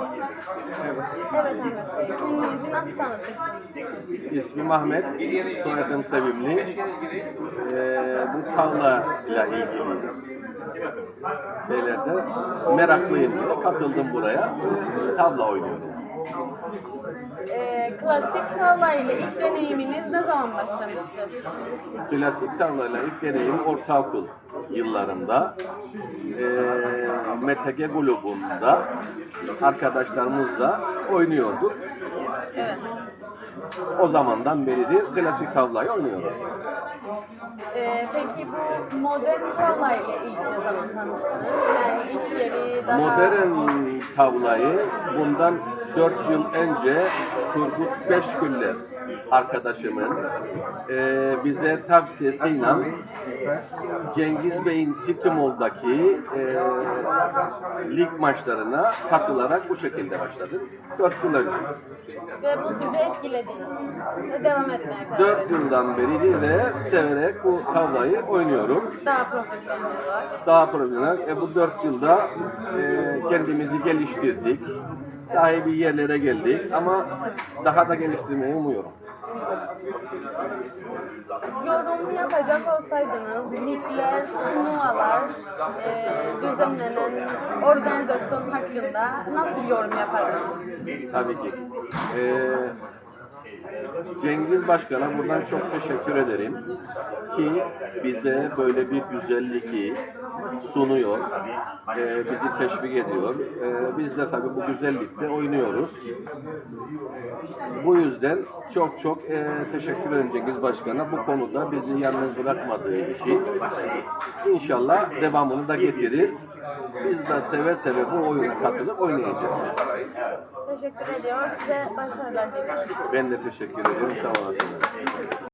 Evet. Evet Ahmet Bey. Kendinizi nasıl tanıtırsınız? İsmim Ahmet, soyadım Sevimli. Ee, bu tavla ile ilgili şeylerde meraklıyım diye katıldım buraya. Tavla oynuyorum. Ee, klasik tavla ile ilk deneyiminiz ne zaman başlamıştı? Klasik tavlayla ilk deneyim ortaokul yıllarımda. Ee, MTG grubunda arkadaşlarımızla oynuyorduk. Evet. O zamandan beridir klasik tavlayı oynuyoruz. Ee, peki bu modern tavla ile ilk ne zaman tanıştınız? Yani iş yeri daha... Modern tavlayı bundan 4 yıl önce Turgut Beşgüller arkadaşımın eee, bize tavsiyesiyle Cengiz Bey'in Sitimol'daki eee, lig maçlarına katılarak bu şekilde başladım. 4 yıl önce. Ve bu sizi etkiledi. Ve devam etmeye karar 4 verdiniz. yıldan beri de severek bu tavlayı oynuyorum. Daha profesyonel olarak. daha profesyonel. E, bu dört yılda e, kendimizi geliştirdik. Daha iyi bir yerlere geldik ama daha da geliştirmeyi umuyorum. Yorum yapacak olsaydınız ligler, turnuvalar, e, düzenlenen organizasyon hakkında nasıl yorum yapardınız? Tabii ki. E, Cengiz Başkan'a buradan çok teşekkür ederim ki bize böyle bir güzelliği sunuyor, e, bizi teşvik ediyor. E, biz de tabii bu güzellikte oynuyoruz. Bu yüzden çok çok e, teşekkür ederim Cengiz Başkan'a bu konuda bizi yalnız bırakmadığı için. İnşallah devamını da getirir. Biz de seve seve bu oyuna katılıp oynayacağız. Teşekkür ediyor. Size başarılar diliyorum. Ben de teşekkür ediyorum. Sağ olasınız.